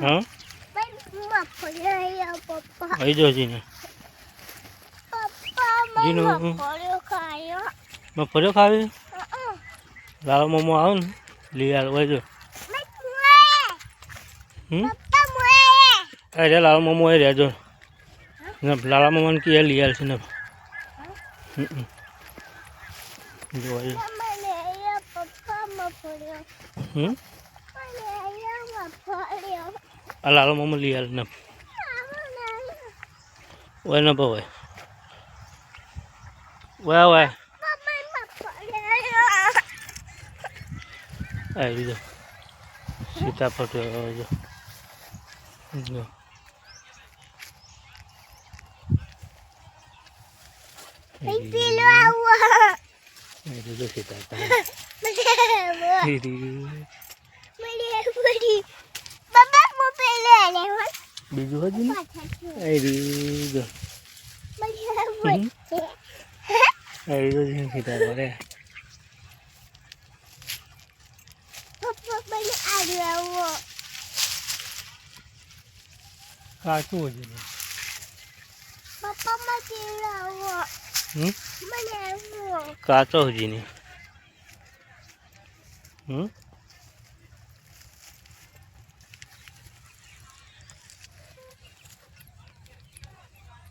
હા? આવી જો જીને. જીનું. મગફળીઓ ખાવી? લાલ મોમો આવો ને. લઈ આવ જો. હમ? અરે લાલ મોમો એ રહેજો ને લાલા મોમાને કે લઈ ને. હમ, હમ. જો એ. હમ આ લાલ મોમો લઈ આલ ને ઓય ને ભાઈ ઓય ઓય આવી જો સીતાફળ જો જો જો આવી જો સીતાફળ બીજું હજી ને કાચું હજી કાચો હજી ને હમ?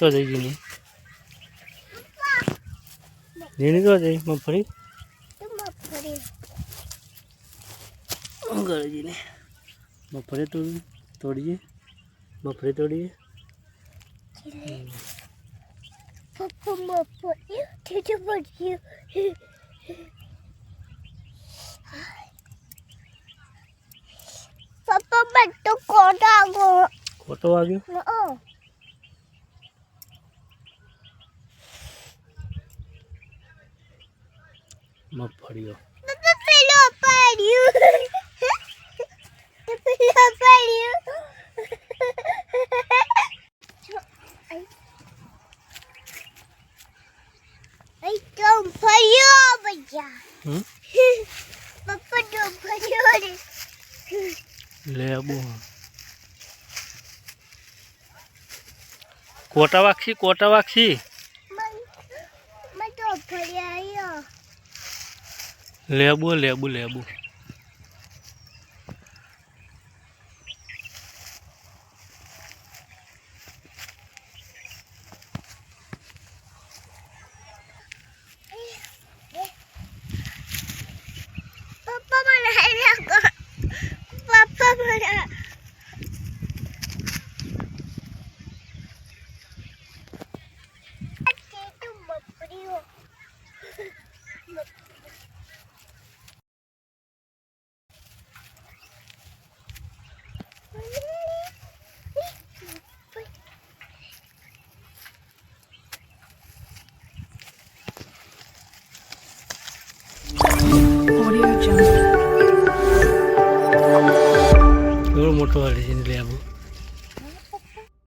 ચો જઈ જીની જીની તો જઈ મગફળી? ઘરે જઈને મગફળી તોડી તોડીએ. મગફળી તોડીએ. ખોટો પપ્પા પેલો પાડ્યું પેલો પાડ્યું Ay, તો ફર્યો આવ્યો હમ પપ્પા રે લેબુ કોટા વાક્ષી કોટા વાક્ષી મન મન તો ફર્યા લેબુ લેબુ લેબુ. એવડો મોટો વાળી છે લેબુ